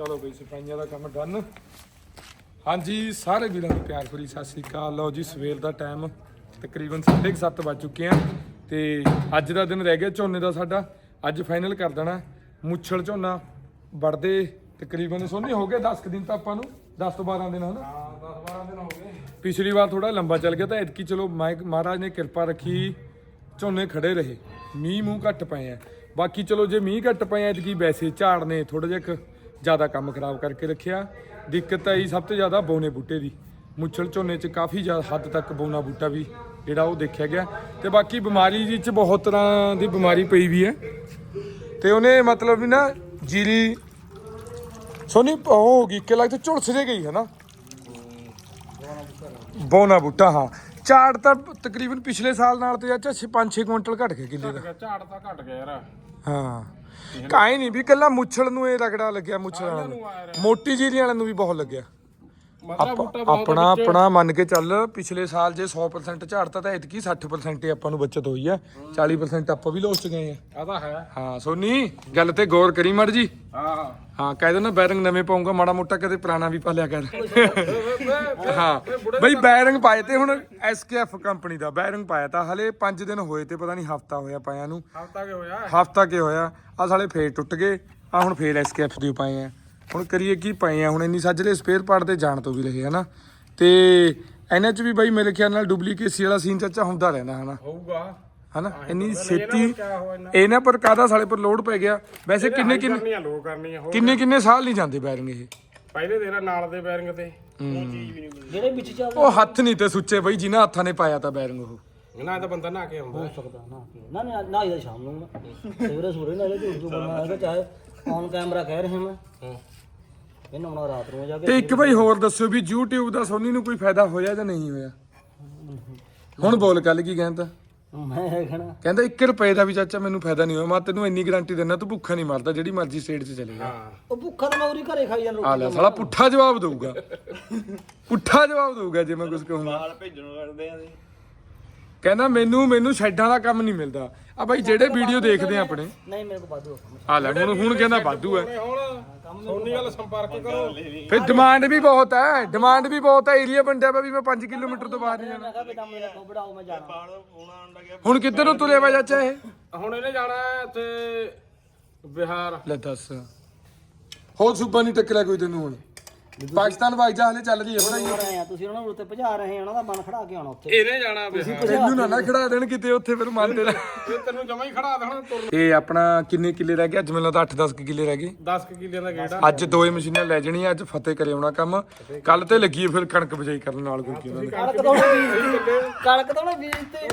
ਚਲੋ ਬਈ ਸਫਾਈਆਂ ਦਾ ਕੰਮ ਡਨ ਹਾਂਜੀ ਸਾਰੇ ਵੀਰਾਂ ਨੂੰ ਪਿਆਰ ਭਰੀ ਸਤਿ ਸ੍ਰੀ ਅਕਾਲ। ਲਓ ਜੀ ਸਵੇਰ ਦਾ ਟਾਈਮ ਤਕਰੀਬਨ 7:30 ਵੱਜ ਚੁੱਕੇ ਆ। ਤੇ ਅੱਜ ਦਾ ਦਿਨ ਰਹਿ ਗਿਆ ਝੋਨੇ ਦਾ ਸਾਡਾ। ਅੱਜ ਫਾਈਨਲ ਕਰ ਦੇਣਾ ਮੁੱਛਲ ਝੋਨਾ। ਵੜਦੇ ਤਕਰੀਬਨ ਸੋਨੇ ਹੋ ਗਏ 10 ਕੁ ਦਿਨ ਤਾਂ ਆਪਾਂ ਨੂੰ? 10 ਤੋਂ 12 ਦਿਨ ਹਨਾ? ਹਾਂ 10 12 ਦਿਨ ਹੋ ਗਏ। ਪਿਛਲੀ ਵਾਰ ਥੋੜਾ ਲੰਬਾ ਚੱਲ ਗਿਆ ਤਾਂ ਐਤਕੀ ਚਲੋ ਮਹਾਰਾਜ ਨੇ ਕਿਰਪਾ ਰੱਖੀ ਝੋਨੇ ਖੜੇ ਰਹੇ। ਮੀਂਹ ਮੂੰਹ ਘੱਟ ਪਏ ਆ। ਬਾਕੀ ਚਲੋ ਜੇ ਮੀਂਹ ਘੱਟ ਪਏ ਆ ਐਤਕੀ ਵੈਸੇ ਝਾੜ ਨੇ ਥੋੜਾ ਜਿਹਾ ਜ਼ਿਆਦਾ ਕੰਮ ਖਰਾਬ ਕਰਕੇ ਰੱਖਿਆ। ਦਿੱਕਤ ਆਈ ਸਭ ਤੋਂ ਜ਼ਿਆਦਾ ਬੌਨੇ ਬੂਟੇ ਦੀ। ਮੁੱਛਲ ਝੋਨੇ 'ਚ ਕਾਫੀ ਜ਼ਿਆਦਾ ਹੱਦ ਤੱਕ ਬੌਨਾ ਬੂਟਾ ਵੀ ਜਿਹੜਾ ਉਹ ਦੇਖਿਆ ਗਿਆ। ਤੇ ਬਾਕੀ ਬਿਮਾਰੀ ਜੀ 'ਚ ਬਹੁਤ ਤਰ੍ਹਾਂ ਦੀ ਬਿਮਾਰੀ ਪਈ ਵੀ ਹੈ। ਤੇ ਉਹਨੇ ਮਤਲਬ ਵੀ ਨਾ ਜੀਰੀ ਸੋਨੀ ਉਹ ਹੋ ਗਈ ਕਿ ਲੱਗਦਾ ਝੁਲਸ ਜੇ ਗਈ ਹੈ ਨਾ। ਬੋਨਾ ਬੂਟਾ ਹਾਂ। ਝਾੜ ਤਾਂ ਤਕਰੀਬਨ ਪਿਛਲੇ ਸਾਲ ਨਾਲ ਤੇ ਅੱਛਾ 5-6 ਕੁਇੰਟਲ ਘਟ ਗਿਆ ਕਿੱਲੇ ਦਾ। ਝਾੜ ਤਾਂ ਘਟ ਗਿਆ ਯਾਰ। ਹਾਂ। ਕਾਈ ਨਹੀਂ ਵੀ ਕੱਲਾ ਮੁੱਛਲ ਨੂੰ ਇਹ ਰਗੜਾ ਲੱਗਿਆ ਮੁੱਛਲ ਨੂੰ। ਮੋਟੀ ਜੀਰੀ ਵਾਲਿਆਂ ਨੂੰ ਵੀ ਬਹੁਤ ਲੱਗਿਆ। ਮਤਲਬ ਆਪਾਂ- ਬੂਟਾ ਬਹੁਤ ਆਪਣਾ ਆਪਣਾ ਮੰਨ ਕੇ ਚੱਲ ਪਿਛਲੇ ਸਾਲ ਜੇ 100% ਝਾੜਤਾ ਤਾਂ ਇਤਕੀ 60% ਹੀ ਆਪਾਂ ਨੂੰ ਬਚਤ ਹੋਈ ਆ। 40% ਆਪਾਂ ਵੀ ਲੋਸ ਚ ਗਏ ਆ। ਆ ਤਾਂ ਹੈ। ਹਾਂ ਸੋਨੀ ਗੱਲ ਤੇ ਗੌਰ ਕਰੀ ਮੜ ਜੀ। ਹਾਂ। ਹਾਂ ਕਹਿ ਦੋ ਨਾ ਬੈਰਿੰਗ ਨਵੇਂ ਪਾਉਂਗਾ ਮਾੜਾ ਮੋਟਾ ਕਦੇ ਪੁਰਾਣਾ ਵੀ ਪਾ ਲਿਆ ਕਰ। ਹਾਂ ਬਈ ਬੈਰਿੰਗ ਪਾਏ ਤੇ ਹੁਣ ਐਸਕੇਐਫ ਕੰਪਨੀ ਦਾ ਬੈਰਿੰਗ ਪਾਇਆ ਤਾਂ ਹਲੇ 5 ਦਿਨ ਹੋਏ ਤੇ ਪਤਾ ਨਹੀਂ ਹਫਤਾ ਹੋਇਆ ਪਾਇਆ ਨੂੰ। ਹਫਤਾ ਕੇ ਹੋਇਆ? ਹਫਤਾ ਕੀ ਹੋਇਆ? ਆ ਸਾਲੇ ਫੇਰ ਟੁੱਟ ਗਏ ਆ ਹੁਣ ਫੇਰ ਐਸਕੇਐਫ ਦੇ ਪਾਏ ਆ। ਹੁਣ ਕਰੀਏ ਕੀ ਪਏ ਆ ਹੁਣ ਇੰਨੀ ਸੱਜਲੇ ਸਪੇਅਰ ਪਾਰਟ ਤੇ ਜਾਣ ਤੋਂ ਵੀ ਰਹੇ ਹਨਾ? ਤੇ ਇਹਨਾਂ ਚ ਵੀ ਬਈ ਮੇਰੇ ਖਿਆਲ ਨਾਲ ਡੁਪਲੀਕੇਸੀ ਵਾਲਾ ਸੀਨ ਚਾਚਾ ਹੁੰਦਾ ਰਹਿੰਦਾ ਹਨਾ? ਹੋਊਗਾ। ਹਨਾ? ਇੰਨੀ ਛੇਤੀ ਹੋ ਇਹਨਾਂ ਪਰ ਕਾਦਾ ਸਾਲੇ ਪਰ ਲੋਡ ਪੈ ਗਿਆ? ਵੈਸੇ ਕਿੰਨੇ ਕਿੰਨੇ ਲੋ ਹੋ ਕਿੰਨੇ ਕਿੰਨੇ ਸਾਲ ਨਹੀਂ ਜਾਂਦੇ ਬੈਰਿੰਗ ਇਹ? ਪਹਿਲੇ ਤੇਰਾ ਨਾਲ ਦੇ ਬੈਰਿੰਗ ਤੇ। ਜਿਹੜੇ ਵਿੱਚ ਚੱਲਦਾ ਉਹ ਹੱਥ ਨਹੀਂ ਤੇ ਸੁੱਚੇ ਬਈ ਜਿਨ੍ਹਾਂ ਹੱਥਾਂ ਨੇ ਪਾਇਆ ਤਾਂ ਬੈਰਿੰਗ ਉਹ। ਨਾ ਇਹ ਤਾਂ ਬੰਦਾ ਨਹਾ ਕੇ ਆਉਂਦਾ ਸਕਦਾ ਨਾ ਨਾ ਨਾ ਨਾ ਇਹਦਾ ਸ਼ਾਮ ਨੂੰ। ਨਾ। ਸਵੇਰੇ ਸਵੇਰੇ ਨਾ ਇਹ ਝੂਠ ਬੋਲਣਾ ਹੈਗਾ ਚਾਹੇ ਔਨ ਕੈਮਰਾ ਕਹਿ ਰਹੇ ਮੈਂ। ਹਾਂ। ਇਹ ਨਹਾਉਣਾ ਰਾਤ ਨੂੰ ਜਾ ਕੇ ਤੇ ਇੱਕ ਬਈ ਹੋਰ ਦੱਸਿਓ ਵੀ YouTube ਦਾ ਸੋਨੀ ਨੂੰ ਕੋਈ ਫਾਇਦਾ ਹੋਇਆ ਜਾਂ ਨਹੀਂ ਹੋਇਆ? ਹੁਣ ਬੋਲ ਕੱਲ ਕੀ ਕਹਿੰਦਾ? ਮੈਂ ਇਹ ਕਹਿਣਾ। ਕਹਿੰਦਾ 1 ਰੁਪਏ ਦਾ ਵੀ ਚਾਚਾ ਮੈਨੂੰ ਫਾਇਦਾ ਨਹੀਂ ਹੋਇਆ। ਮੈਂ ਤੈਨੂੰ ਇੰਨੀ ਗਾਰੰਟੀ ਦਿੰਦਾ ਤੂੰ ਭੁੱਖਾ ਨਹੀਂ ਮਰਦਾ ਜਿਹੜੀ ਮਰਜ਼ੀ ਸਟੇਟ 'ਚ ਚਲੇ ਜਾ। ਹਾਂ ਉਹ ਭੁੱਖਾ ਤਾਂ ਮੈਂ ਉਰੀ ਘਰੇ ਖਾਈ ਜਾਂਦਾ। ਆ ਰੋਟੀ ਲੈ ਸਾਲਾ ਪੁੱਠਾ ਜਵਾਬ ਦਊਗਾ। ਪੁੱਠਾ ਜਵਾਬ ਦਊਗਾ ਜੇ ਮੈਂ ਕੁਝ ਕਹੂੰਗਾ ਮਾਲ ਭੇਜਣ ਕਰਦੇ ਆ ਕਹਿੰਦਾ ਮੈਨੂੰ ਮੈਨੂੰ ਸ਼ੈਡਾਂ ਦਾ ਕੰਮ ਨਹੀਂ ਮਿਲਦਾ। ਆ ਬਾਈ ਜਿਹੜੇ ਵੀਡੀਓ ਦੇਖਦੇ ਆ ਆਪਣੇ। ਨਹੀਂ ਮੇਰੇ ਕੋਲ ਬਾਦੂ ਆ। ਲੈ ਹੁਣ ਹੁਣ ਕਹਿੰਦਾ ਵਾਧੂ ਹੈ ਹੁਣ ਸੋਨੀ ਨਾਲ ਸੰਪਰਕ ਕਰੋ। ਫਿਰ ਡਿਮਾਂਡ ਵੀ ਬਹੁਤ ਹੈ ਡਿਮਾਂਡ ਵੀ ਬਹੁਤ ਹੈ ਏਰੀਆ ਬੰਦਿਆ ਪਾ ਵੀ ਮੈਂ 5 ਕਿਲੋਮੀਟਰ ਤੋਂ ਬਾਹਰ ਨਹੀਂ ਜਾਣਾ। ਕਿਹਾ ਮੇਰੇ ਮੈਂ ਹੁਣ ਕਿੱਧਰ ਨੂੰ ਤੁਰਿਆ ਵਾ ਚਾਚਾ ਇਹ? ਹੁਣ ਇਹਨੇ ਜਾਣਾ ਹੈ ਇੱਥੇ ਬਿਹਾਰ। ਲੈ ਦੱਸ। ਹੋਰ ਸੂਬਾ ਨਹੀਂ ਟੱਕਰਿਆ ਕੋਈ ਤੈਨੂੰ ਹੁਣ? ਪਾਕਿਸਤਾਨ ਵਾਈ ਜਾ ਹਲੇ ਚੱਲ ਰਹੀ ਹੈ ਹੋ ਰਹੇ ਆ ਤੁਸੀਂ ਉਹਨਾਂ ਨੂੰ ਉੱਤੇ ਭਜਾ ਰਹੇ ਆ ਉਹਨਾਂ ਦਾ ਮਨ ਖੜਾ ਕੇ ਆਉਣਾ ਉੱਥੇ। ਇਹਨੇ ਜਾਣਾ ਬਿਹਾਰ ਤੈਨੂੰ ਨਾ ਨਾ ਖੜਾ ਦੇਣ ਕਿਤੇ ਉੱਥੇ ਫਿਰ ਮੰਨ ਤੇਰਾ ਇਹ ਤੈਨੂੰ ਜਮਾ ਹੀ ਖੜਾ ਦੇਣਾ ਤੁਰ ਇਹ ਆਪਣਾ ਕਿੰਨੇ ਕਿੱਲੇ ਰਹਿ ਗਏ? ਅੱਜ ਮੈਨੂੰ ਲੱਗਦਾ 8-10 ਕਿੱਲੇ ਰਹਿ ਗਏ। 10 ਕਿੱਲਿਆਂ ਦਾ ਗੇੜਾ। ਅੱਜ ਦੋਏ ਮਸ਼ੀਨਾਂ ਲੈ ਜਣੀਆਂ ਅੱਜ ਫਤਿਹ ਕਰੇ ਆਉਣਾ ਕੰਮ। ਕੱਲ ਤੇ ਲੱਗੀ ਫਿਰ ਕਣਕ ਬਜਾਈ ਕਰਨ ਨਾਲ ਕੋਈ ਕੀ ਉਹਨਾਂ ਨੇ। ਕਣਕ ਤੋਂ ਬੀਜ ਕਣਕ ਤੋਂ ਬੀਜ ਤੇ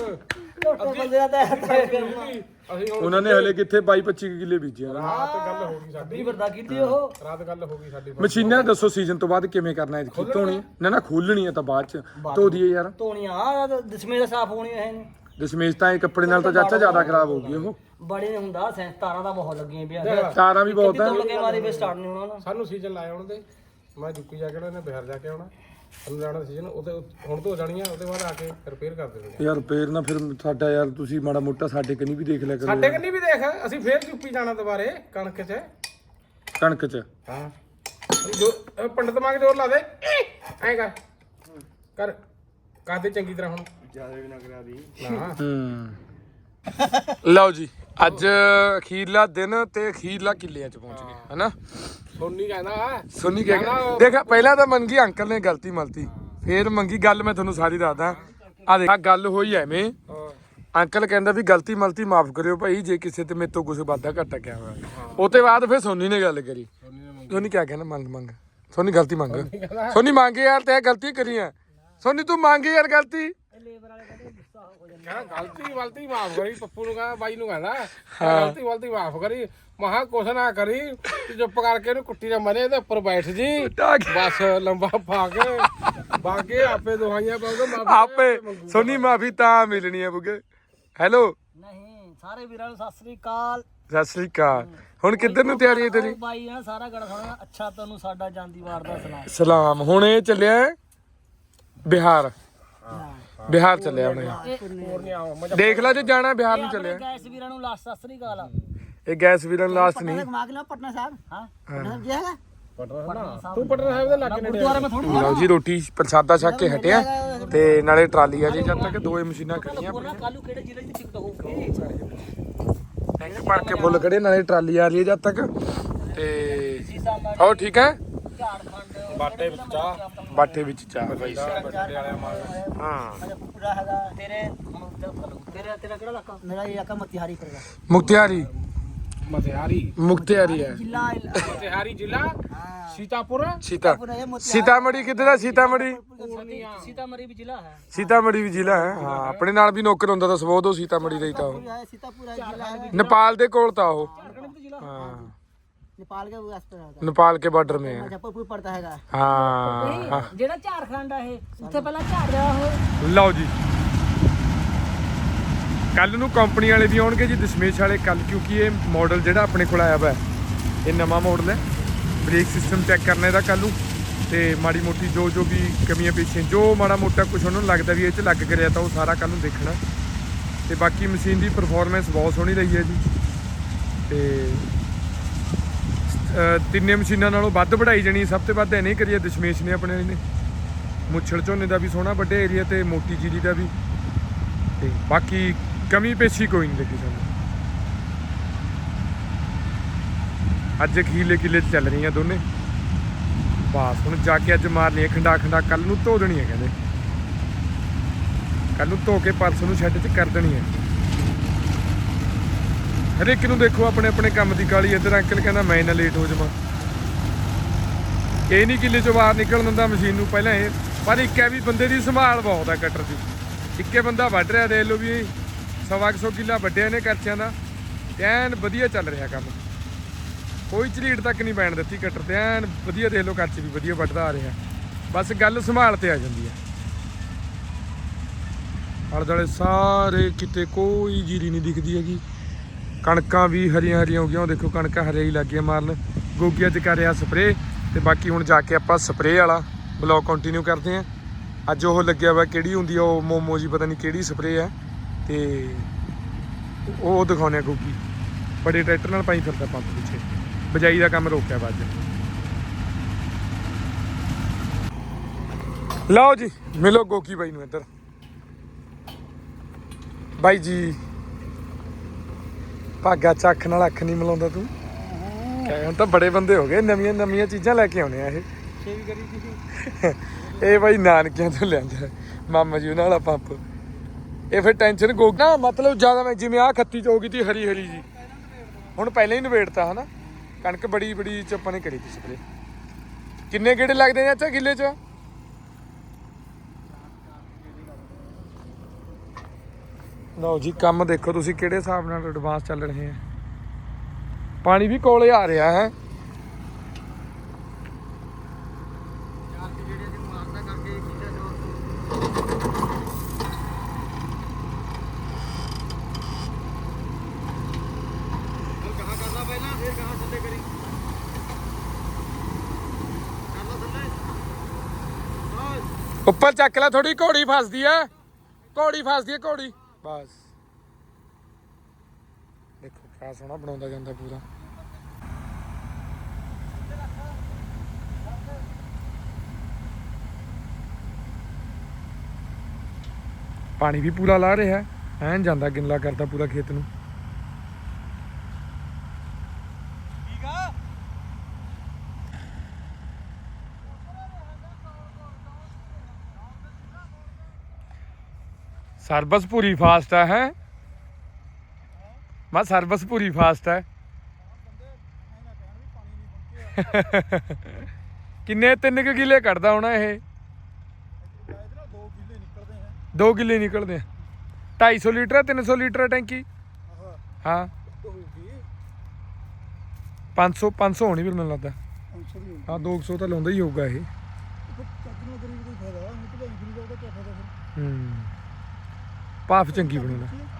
ਝੋਟੇ ਬੰਦੇ ਦਾ ਤਾਂ ਅਸੀਂ ਹੁਣ ਉਹਨਾਂ ਨੇ ਹਲੇ ਕਿੱਥੇ 22-25 ਕਿੱਲੇ ਬੀਜੇ ਆ ਰਾਤ ਗੱਲ ਹੋ ਗਈ ਸਾਡੀ। ਵੀ ਵਰਦਾ ਕੀਤੀ ਉਹ। ਰਾਤ ਗੱਲ ਹੋ ਗਈ ਸਾਡੀ। ਮਸ਼ੀਨਾਂ ਦੱਸੋ ਸੀਜ਼ਨ ਤੋਂ ਬਾਅਦ ਕਿਵੇਂ ਕਰਨਾ ਹੈ ਧੋਣੀ ਨਾ। ਨਾ ਖੋਲਣੀ ਹੈ ਤਾਂ ਬਾਅਦ ਚ। ਧੋ ਦਈਏ ਯਾਰ। ਧੋਣੀਆਂ ਆ ਦਸਵੇਂ ਦਾ ਸਾਫ਼ ਹੋਣੀ ਹੈ ਨੇ। ਦਸ਼ਮੇਸ਼ ਤਾਂ ਇਹ ਕੱਪੜੇ ਨਾਲ ਤਾਂ ਚਾਚਾ ਜ਼ਿਆਦਾ ਖਰਾਬ ਹੋ ਗਈ ਉਹ। ਬੜੇ ਨੇ ਹੁੰਦਾ ਸੈਂ ਤਾਰਾਂ ਦਾ ਬਹੁਤ ਲੱਗੀਆਂ ਪਿਆ ਤਾਰਾਂ ਵੀ ਬਹੁਤ ਕਿਤੇ ਹੈ ਤੋਂ ਲੱਗੇ ਮਾਰੇ ਵੀ ਸਟਾਰਟ ਨਹੀਂ ਹੋਣਾ ਨਾ। ਸਾਨੂੰ ਸੀਜ਼ਨ ਲਾਏ ਆਉਣ ਦੇ ਮੈਂ ਯੂਪੀ ਜਾ ਕੇ ਆਉਣਾ ਇਹਨੇ ਬਿਹਾਰ ਜਾ ਕੇ ਆਉਣਾ। ਜਾਣਾ ਸੀਜ਼ਨ ਉਹਦੇ ਹੁਣ ਤੋਂ ਜਾਣੀਆਂ ਉਹਦੇ ਬਾਅਦ ਆ ਕੇ ਰਿਪੇਅਰ ਕਰ ਦੇਣਗੇ ਯਾਰ ਫੇਰ ਨਾ ਫਿਰ ਸਾਡਾ ਯਾਰ ਤੁਸੀਂ ਮਾੜਾ ਮੋਟਾ ਸਾਡੇ ਕੰਨੀ ਵੀ ਦੇਖ ਲਿਆ ਕਰੋ ਸਾਡੇ ਕੰਨੀ ਵੀ ਦੇਖ ਅਸੀਂ ਫੇਰ ਯੂਪੀ ਜਾਣਾ ਦੁਬਾਰੇ ਕਣਕ 'ਚ। ਕਣਕ ਚ। ਹਾਂ। ਜੋ ਅਹ ਪੰਡਤ ਮਾਂ ਕੇ ਜ਼ੋਰ ਲਾ ਦੇ। ਐ ਕਰ। ਕਰ। ਕਾਦੇ ਚੰਗੀ ਤਰ੍ਹਾਂ ਹੁਣ। ਜ਼ਿਆਦਾ ਵੀ ਨਾ ਕਰਾ ਦੀ। ਨਾ ਹੂੰ। ਲਓ ਜੀ। ਅੱਜ ਅਖੀਰਲਾ ਦਿਨ ਤੇ ਅਖੀਰਲਾ ਕਿੱਲਿਆਂ ਚ ਪਹੁੰਚ ਗਏ ਹਨਾ? ਸੋਨੀ ਕਹਿੰਦਾ ਸੁਣੀ ਕੇ ਦੇਖ ਪਹਿਲਾਂ ਤਾਂ ਮੰਗੀ ਅੰਕਲ ਨੇ ਗਲਤੀ ਮਲਤੀ। ਫੇਰ ਮੰਗੀ ਗੱਲ ਮੈਂ ਤੁਹਾਨੂੰ ਸਾਰੀ ਦੱਸਦਾ। ਆ ਦੇਖ ਆਹ ਗੱਲ ਹੋਈ ਐਵੇਂ। ਅੰਕਲ ਕਹਿੰਦਾ ਵੀ ਗਲਤੀ ਮਲਤੀ ਮਾਫ ਕਰਿਓ ਭਾਈ ਜੇ ਕਿਸੇ ਤੇ ਮੇਰੇ ਤੋਂ ਕੁਝ ਵਾਧਾ ਘਟਾ ਕਿਆ ਹੋਇਆ। ਉਹ ਤੇ ਬਾਅਦ ਫਿਰ ਸੋਨੀ ਨੇ ਗੱਲ ਕਰੀ। ਸੋਨੀ ਕਿਆ ਕਹਿੰਦਾ? ਮੰਗ ਮੰਗ। ਸੋਨੀ ਗਲਤੀ ਮੰਗ। ਸੋਨੀ ਮੰਗੇ ਯਾਰ ਤੇ ਗਲਤੀ ਕਰੀਆਂ। ਸੋਨੀ ਤੂੰ ਮੰਗੇ ਯਾਰ ਗਲਤੀ। ਕਹਿੰਦਾ ਗਲਤੀ ਗਲਤੀ ਮਾਫ ਕਰੀ ਪੱਪੂ ਨੂੰ ਕਹਿੰਦਾ ਬਾਈ ਨੂੰ ਕਹਿੰਦਾ ਗਲਤੀ ਗਲਤੀ ਮਾਫ ਕਰੀ। ਮਹਾ ਕੁਛ ਨਾ ਕਰੀ ਤੂੰ ਚੁੱਪ ਕਰਕੇ ਇਹਨੂੰ ਕੁੱਟੀ ਨਾ ਮਰੇ ਤੇ ਉੱਪਰ ਬੈਠ ਜੀ। ਬਸ ਲੰਬਾ ਪਾ ਕੇ ਬਾਗੇ ਆਪੇ ਦੁਹਾਈਆਂ ਪਾਉਂਗਾ ਮਾਫੀ ਆਪੇ ਸੋਨੀ ਮਾਫੀ ਤਾਂ ਮਿਲਣੀ ਹੈ ਬੁਗੇ। ਹੈਲੋ? ਨਹੀਂ ਸਾਰੇ ਵੀਰਾਂ ਨੂੰ ਸਤਿ ਸ੍ਰੀ ਅਕਾਲ। ਸਤਿ ਸ੍ਰੀ ਅਕਾਲ। ਹੁਣ ਕਿੱਧਰ ਨੂੰ ਤਿਆਰੀ ਹੈ ਤੇਰੀ? ਬਾਈ ਆ ਸਾਰਾ ਗੜਾ ਸੁਣਨਾ। ਅੱਛਾ ਤੁਹਾਨੂੰ ਸਾਡਾ ਜਾਂਦੀ ਵਾਰ ਦਾ ਸਲਾਮ। ਸਲਾਮ। ਹੁਣ ਇਹ ਚੱਲਿਆ ਹੈ ਬਿਹਾਰ। ਬਿਹਾਰ ਚੱਲਿਆ ਹੁਣ। ਹੋਰ ਦੇਖ ਲੈ ਜੇ ਜਾਣਾ ਬਿਹਾਰ ਨੂੰ ਚੱਲਿਆ ਗੈਸ ਵੀਰਾਂ ਨੂੰ ਲਾਸਟ ਸਤਿ ਸ੍ਰੀ ਅਕਾਲ ਇਹ ਗੈਸ ਵੀਰਨ ਲਾਸਟ ਨਹੀਂ। ਘੁਮਾ ਕੇ ਲਿਆ ਪਟਨਾ ਸਾਹਿਬ। ਹਾਂ। ਪਟਨਾ ਸਾਹਿਬ ਗਿਆ ਹੈਗਾ। ਤੂੰ ਪਟਨਾ ਸਾਹਿਬ ਦੇ ਲਾਗੇ ਨੇੜੇ ਗੁਰਦੁਆਰੇ ਮੈਂ ਥੋੜੀ ਲਓ ਜੀ ਰੋਟੀ ਪ੍ਰਸਾਦਾ ਛੱਕ ਕੇ ਹਟਿਆ ਤੇ ਨਾਲੇ ਟਰਾਲੀ ਆ ਜੀ ਜਦ ਤੱਕ ਦੋਏ ਮਸ਼ੀਨਾਂ ਖੜੀਆਂ ਕੱਲੂ ਕਿਹੜੇ ਜ਼ਿਲ੍ਹੇ ਦੀ ਟਿਕਟ ਹੋਊਗੀ? ਟੈਂਕ ਭਰ ਕੇ ਫੁੱਲ ਖੜੇ ਨਾਲੇ ਟਰਾਲੀ ਆ ਰਹੀ ਹੈ ਜਦ ਤੱਕ। ਤੇ ਹੋ ਠੀਕ ਹੈ? ਝਾੜਖੰਡ ਬਾਟੇ ਵਿੱਚ ਚਾਹ ਬਾਟੇ ਵਿੱਚ ਚਾਹ ਬਾਈ ਬੱਟੇ ਵਾਲਿਆ ਮਾਲ ਹਾਂ ਅਜਾ ਪੁੱਪੜਾ ਹੈਗਾ ਤੇਰੇ ਹੁਣ ਉੱਧਰ ਕਰੋ। ਤੇਰਾ ਤੇਰਾ ਕਿਹੜਾ ਇਲਾਕਾ ਮੇਰਾ ਇਹ ਇਲਾਕਾ ਮਤਿਹਾਰੀ ਪੜੇਗਾ ਮੁਖਤਿਆਰੀ ਮਤਿਹਾਰੀ ਮੁਖਤਿਆਰੀ ਹੈ ਜ਼ਿਲ੍ਹਾ ਮਤਿਹਾਰੀ ਜ਼ਿਲ੍ਹਾ ਹਾਂ ਸੀਤਾਪੁਰ ਸੀਤਾ ਪੂਰਾ ਇਹ ਮਤਿਹਾਰੀ ਸੀਤਾਮੜੀ ਕਿੱਧਰ ਹੈ ਸੀਤਾਮੜੀ सीतामढ़ी भी जिला है ਸੀਤਾਮੜੀ ਵੀ ਜ਼ਿਲ੍ਹਾ ਹੈ ਹਾਂ ਆਪਣੇ ਨਾਲ ਵੀ ਨੌਕਰ ਹੁੰਦਾ ਤਾਂ ਸਬੋਧ ਉਹ ਸੀਤਾਮੜੀ ਦਾ ਹੀ ਤਾਂ ਉਹ पूरा है सीतापुर है जिला है नेपाल ਦੇ ਕੋਲ ਤਾਂ ਉਹ ਹਾਂ नेपाल के पास पर आता नेपाल के बॉर्डर में है मुजफ्फरपुर पड़ता हैगा ਹਾਂ ਹਾਂ ਜਿਹੜਾ ਝਾਰਖੰਡ ਆ ਇਹ ਉੱਥੇ ਪਹਿਲਾਂ ਝਾੜ ਰਿਹਾ ਉਹ ਲਓ ਜੀ ਕੱਲ ਨੂੰ ਕੰਪਨੀ ਵਾਲੇ ਵੀ ਆਉਣਗੇ ਜੀ ਦਸ਼ਮੇਸ਼ ਵਾਲੇ ਕੱਲ ਕਿਉਂਕਿ ਇਹ ਮਾਡਲ ਜਿਹੜਾ ਆਪਣੇ ਕੋਲ ਆਇਆ ਵਾ ਇਹ ਨਵਾਂ ਮਾਡਲ ਹੈ ਬ੍ਰੇਕ ਸਿਸਟਮ ਚੈੱਕ ਕਰਨਾ ਇਹਦਾ ਕੱਲ ਨੂੰ ਤੇ ਮਾੜੀ ਮੋਟੀ ਜੋ ਜੋ ਵੀ ਕਮੀਆਂ ਪੇਸ਼ੀਆਂ ਜੋ ਮਾੜਾ ਮੋਟਾ ਕੁਝ ਉਹਨਾਂ ਨੂੰ ਲੱਗਦਾ ਵੀ ਇਹ 'ਚ ਲੱਗ ਕਰਿਆ ਤਾਂ ਉਹ ਸਾਰਾ ਕੱਲ ਨੂੰ ਦੇਖਣਾ ਤੇ ਬਾਕੀ ਮਸ਼ੀਨ ਦੀ ਪਰਫਾਰਮੈਂਸ ਬਹੁਤ ਸੋਹਣੀ ਰਹੀ ਹੈ ਜੀ ਤੇ ਅਹ ਤਿੰਨੇ ਮਸ਼ੀਨਾਂ ਨਾਲੋਂ ਵੱਧ ਵਢਾਈ ਜਾਣੀ ਸਭ ਤੋਂ ਵੱਧ ਇਹਨੇ ਕਰੀਏ ਦਸ਼ਮੇਸ਼ ਨੇ ਆਪਣੇ ਨੇ। ਮੁੱਛੜ ਝੋਨੇ ਦਾ ਵੀ ਸੋਹਣਾ ਵੱਡੇ ਏਰੀਆ ਤੇ, ਮੋਟੀ ਜੀਰੀ ਦਾ ਵੀ। ਤੇ ਬਾਕੀ ਕਮੀ ਪੇਸ਼ੀ ਕੋਈ ਨਹੀਂ ਲੱਗੀ ਸਾਨੂੰ। ਅੱਜ ਖੀਲੇ ਕਿਲੇ ਚ ਚੱਲ ਰਹੀਆਂ ਦੋਨੇ। ਬਸ, ਹੁਣ ਜਾ ਕੇ ਅੱਜ ਮਾਰਨੀ ਹੈ ਖੰਡਾ ਖੰਡਾ। ਕੱਲ ਨੂੰ ਧੋ ਦੇਣੀ ਹੈ ਕਹਿੰਦੇ। ਕੱਲ ਨੂੰ ਧੋ ਕੇ ਪਰਸ ਨੂੰ ਸ਼ੈੱਡ 'ਚ ਕਰ ਦੇਣੀ ਹੈ। ਹਰੇਕ ਨੂੰ ਦੇਖੋ, ਆਪਣੇ ਆਪਣੇ ਕੰਮ ਦੀ ਕਾਲੀ ਇੱਧਰ ਅੰਕਲ ਕਹਿੰਦਾ, ਮੈਂ ਨਾ ਲੇਟ ਹੋ ਜਾਵਾਂ। ਇਹ ਨਹੀਂ ਕਿੱਲੇ ਚੋਂ ਬਾਹਰ ਨਿਕਲਣ ਦਿੰਦਾ ਮਸ਼ੀਨ ਨੂੰ ਪਹਿਲਾਂ ਇਹ, ਪਰ ਇੱਕ ਹੈ ਵੀ ਬੰਦੇ ਦੀ ਸੰਭਾਲ ਬਹੁਤ ਹੈ ਕਟਰ ਦੀ। ਇੱਕੇ ਬੰਦਾ ਵੱਢ ਰਿਹਾ, ਦੇਖ ਲਓ ਵੀ ਸਵਾ ਕੁ ਸੌ ਕਿੱਲਾ ਵੱਢਿਆ ਨੇ ਕਰਚਿਆਂ ਦਾ। ਐਨ ਵਧੀਆ ਚੱਲ ਰਿਹਾ ਕੰਮ। ਕੋਈ ਝਰੀੜ ਤੱਕ ਨਹੀਂ ਪੈਣ ਦਿੱਤੀ ਕਟਰ ਤੇ, ਐਨ ਵਧੀਆ ਦੇਖ ਲਓ ਕਰਚ ਵੀ ਵਧੀਆ ਵੱਢਦਾ ਆ ਰਿਹਾ। ਬਸ ਗੱਲ ਸੰਭਾਲ ਤੇ ਆ ਜਾਂਦੀ ਹੈ ਆਲੇ ਦੁਆਲੇ ਸਾਰੇ ਕਿਤੇ ਕੋਈ ਜੀਰੀ ਨਹੀਂ ਦਿਖਦੀ ਹੈਗੀ। ਕਣਕਾਂ ਵੀ ਹਰੀਆਂ ਹਰੀਆਂ ਹੋ ਗਈਆਂ। ਉਹ ਦੇਖੋ ਕਣਕਾਂ ਹਰੀਆਂ ਹੀ ਲੱਗੀਆਂ ਮਾਰਨ। ਗੋਗੀ ਅੱਜ ਕਰ ਰਿਹਾ ਸਪਰੇ ਤੇ ਬਾਕੀ ਹੁਣ ਜਾ ਕੇ ਆਪਾਂ ਸਪਰੇ ਵਾਲਾ ਬਲੌਗ ਕੰਟੀਨਿਊ ਕਰਦੇ ਆਂ ਅੱਜ ਉਹ ਲੱਗਿਆ ਵਾ ਕਿਹੜੀ ਹੁੰਦੀ ਆ, ਉਹ ਮੋਮੋ ਜੀ ਪਤਾ ਨਹੀਂ ਕਿਹੜੀ ਸਪਰੇ ਆ। ਤੇ ਉਹ ਦਿਖਾਉਣੇ ਆ ਗੋਗੀ। ਬੜੇ ਟਰੈਕਟਰ ਨਾਲ ਪਾਈ ਫਿਰਦਾ ਪੰਪ ਪਿੱਛੇ। ਬਜਾਈ ਦਾ ਕੰਮ ਰੋਕਿਆ ਵਾ ਅੱਜ ਲਓ ਜੀ, ਮਿਲੋ ਗੋਗੀ ਬਾਈ ਨੂੰ ਇੱਧਰ। ਬਾਈ ਜੀ। ਭਾਗਾ ਚੱਖ ਨਾਲ ਅੱਖ ਨਹੀਂ ਮਿਲਾਉਂਦਾ ਤੂੰ। ਕਹੇ ਹੁਣ ਤਾਂ ਬੜੇ ਬੰਦੇ ਹੋ ਗਏ ਨਵੀਆਂ ਨਵੀਆਂ ਚੀਜ਼ਾਂ ਲੈ ਕੇ ਆਉਣੇ ਆ ਇਹ। ਇਹ ਬਾਈ ਨਾਨਕਿਆਂ ਤੋਂ ਲਿਆਂਦਾ ਮਾਮਾ ਜੀ ਉਹਨਾਂ ਵਾਲਾ ਪੰਪ। ਇਹ ਫਿਰ ਟੈਨਸ਼ਨ ਗੋ ਨਾ ਮਤਲਬ ਜ਼ਿਆਦਾ ਮੈਂ ਜਿਵੇਂ ਆ ਖੱਤੀ ਚ ਹੋ ਗਈ ਤੀ ਹਰੀ ਹਰੀ ਜੀ। ਹੁਣ ਪਹਿਲਾਂ ਹੀ ਨਵੇੜਤਾ ਹਨਾ? ਕਣਕ ਬੜੀ ਬੜੀ ਚ ਆਪਾਂ ਨੇ ਕਰੀ ਤੀ ਸਪਰੇ ਕਿੰਨੇ ਗੇੜੇ ਲੱਗਦੇ ਨੇ ਅੱਛਾ ਕਿੱਲੇ ਚ? ਲਓ ਜੀ, ਕੰਮ ਦੇਖੋ ਤੁਸੀਂ ਕਿਹੜੇ ਹਿਸਾਬ ਨਾਲ ਐਡਵਾਂਸ ਚੱਲ ਰਹੇ ਆ। ਪਾਣੀ ਵੀ ਕੋਲੇ ਆ ਰਿਹਾ ਹੈ। ਉੱਪਰ ਚੱਕ ਲੈ ਥੋੜੀ ਘੋੜੀ ਫਸਦੀ ਐ ਘੋੜੀ ਫਸਦੀ ਐ ਘੋੜੀ। ਬਸ ਦੇਖੋ, ਕਿਆ ਸੋਹਣਾ ਬਣਾਉਂਦਾ ਜਾਂਦਾ ਪੂਰਾ। ਪਾਣੀ ਵੀ ਪੂਰਾ ਲਾ ਰਿਹਾ, ਐਨ ਜਾਂਦਾ ਗਿੱਲਾ ਕਰਦਾ ਪੂਰਾ ਖੇਤ ਨੂੰ। ਸਰਵਿਸ ਪੂਰੀ ਫਾਸਟ ਹੈ ਹੈ? ਮੈਂ ਸਰਵਿਸ ਪੂਰੀ ਫਾਸਟ ਹੈ ਕਿੰਨੇ ਤਿੰਨ ਕੁ ਕਿੱਲੇ ਕੱਢਦਾ ਹੋਣਾ ਇਹ? 2 ਕਿੱਲੇ ਨਿਕਲਦੇ ਆ। 250 ਲੀਟਰ ਹੈ 300 ਲੀਟਰ ਟੈਂਕੀ? ਹਾਂ। 500 500 ਹੋਣੀ ਫਿਰ ਮੈਨੂੰ ਲੱਗਦਾ। ਹਾਂ 200 ਤਾਂ ਲਾਉਂਦਾ ਹੀ ਹੋਊਗਾ ਇਹ। ਹੂੰ ਭਾਫ ਚੰਗੀ ਬਣਾਉਂਦਾ